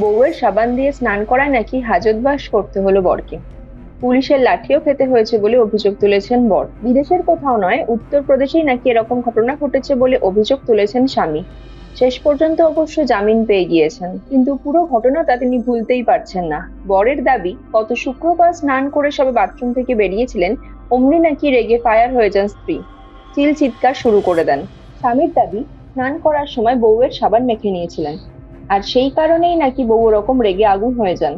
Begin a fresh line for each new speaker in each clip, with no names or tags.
বউয়ের সাবান দিয়ে স্নান করায় নাকি হাজতবাস করতে হলো বরকে। পুলিশের লাঠিও খেতে হয়েছে বলে অভিযোগ তুলেছেন বর। বিদেশের কোথাও নয়, উত্তরপ্রদেশেই নাকি এরকম ঘটনা ঘটেছে বলে অভিযোগ তুলেছেন স্বামী। শেষ পর্যন্ত অবশ্য জামিন পেয়ে গিয়েছেন, কিন্তু পুরো ঘটনাটা তিনি ভুলতেই পারছেন না। বরের দাবি, গত শুক্রবার স্নান করে সবে বাথরুম থেকে বেরিয়েছিলেন, অমনি নাকি রেগে ফায়ার হয়ে যান স্ত্রী। চিল চিৎকার শুরু করে দেন। স্বামীর দাবি, স্নান করার সময় বউয়ের সাবান মেখে নিয়েছিলেন। আর সেই কারণেই নাকি বউ ওরকম রেগে আগুন হয়ে যান।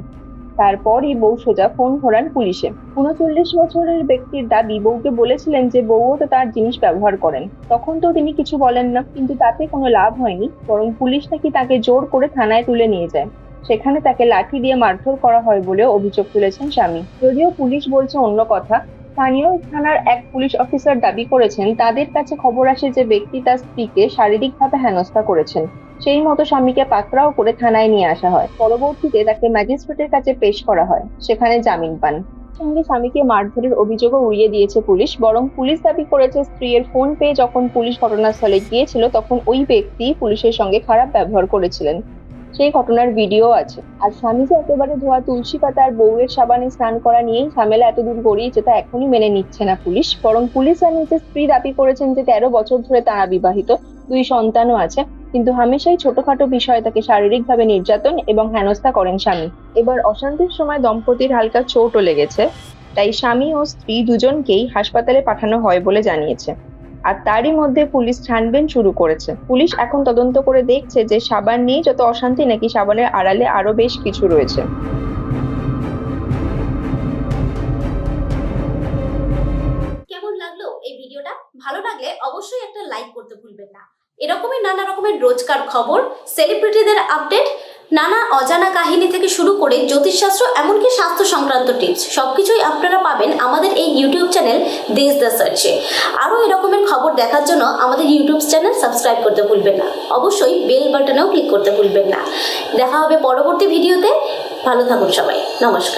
তারপরই বউ সোজা ফোন ধরান পুলিশে। উনচল্লিশ বছরের ব্যক্তির দাবি, বউকে বলেছিলেন যে বউও তো তার জিনিস ব্যবহার করেন। তখন তো তিনি কিছু বলেন না, কিন্তু তাতে কোনো লাভ হয়নি, বরং পুলিশ নাকি তাকে জোর করে থানায় তুলে নিয়ে যায়। সেখানে তাকে লাঠি দিয়ে মারধর করা হয় বলেও অভিযোগ তুলেছেন স্বামী। যদিও পুলিশ বলছে অন্য কথা স্থানীয় থানার এক পুলিশ অফিসার দাবি করেছেন, তাদের কাছে খবর আসে যে ব্যক্তি তার স্ত্রীকে শারীরিকভাবে হেনস্থা করেছেন। সেই মতো স্বামীকে পাকড়াও করে থানায় নিয়ে আসা হয়। পরবর্তীতে তাকে ম্যাজিস্ট্রেটের কাছে পেশ করা হয়। সেখানে জামিন পান। সঙ্গে স্বামীকে মারধরের অভিযোগও উড়িয়ে দিয়েছে পুলিশ, বরং পুলিশ দাবি করেছে স্ত্রীর ফোন পেয়ে যখন পুলিশ ঘটনাস্থলে গিয়েছিল, তখন ওই ব্যক্তি পুলিশের সঙ্গে খারাপ ব্যবহার করেছিলেন। সেই ঘটনার ভিডিও আছে। আর স্বামী যে একেবারে ধোয়া তুলসী পাতা আর বউয়ের সাবানে স্নান করা নিয়েই ঝামেলা এতদূর গড়িয়েছে, তা এখনই মেনে নিচ্ছে না পুলিশ। বরং পুলিশ জানিয়েছে স্ত্রী দাবি করেছেন যে তেরো বছর ধরে তারা বিবাহিত, দুই সন্তানও আছে। কিন্তু হামেশাই ছোটখাটো বিষয়ে, তাকে শারীরিকভাবে নির্যাতন এবং হেনস্থা করেন স্বামী। এবার অশান্তির সময় দম্পতির হালকা চোটও লেগেছে। তাই স্বামী ও স্ত্রী দুজনকেই হাসপাতালে পাঠানো হয় বলে জানিয়েছে। আর তারই মধ্যে পুলিশ ছানবেন শুরু করেছে। পুলিশ এখন তদন্ত করে দেখছে যে সাবান নিয়ে যত অশান্তি নাকি সাবানের আড়ালে আরও বেশ কিছু রয়েছে।
কেমন লাগল এই ভিডিওটা? ভালো লাগলে অবশ্যই একটা লাইক করতে ভুলবেন না। এরকমই নানা রকমের রোজকার খবর, সেলিব্রিটিদের আপডেট, নানা অজানা কাহিনী থেকে শুরু করে জ্যোতিষশাস্ত্র, এমনকি স্বাস্থ্য সংক্রান্ত টিপস সব কিছুই আপনারা পাবেন আমাদের এই ইউটিউব চ্যানেল দেশ দ্য সার্চে। আরও এরকমের খবর দেখার জন্য আমাদের ইউটিউব চ্যানেল সাবস্ক্রাইব করতে ভুলবেন না। অবশ্যই বেল বাটনেও ক্লিক করতে ভুলবেন না। দেখা হবে পরবর্তী ভিডিওতে ভালো থাকুন সবাই। নমস্কার।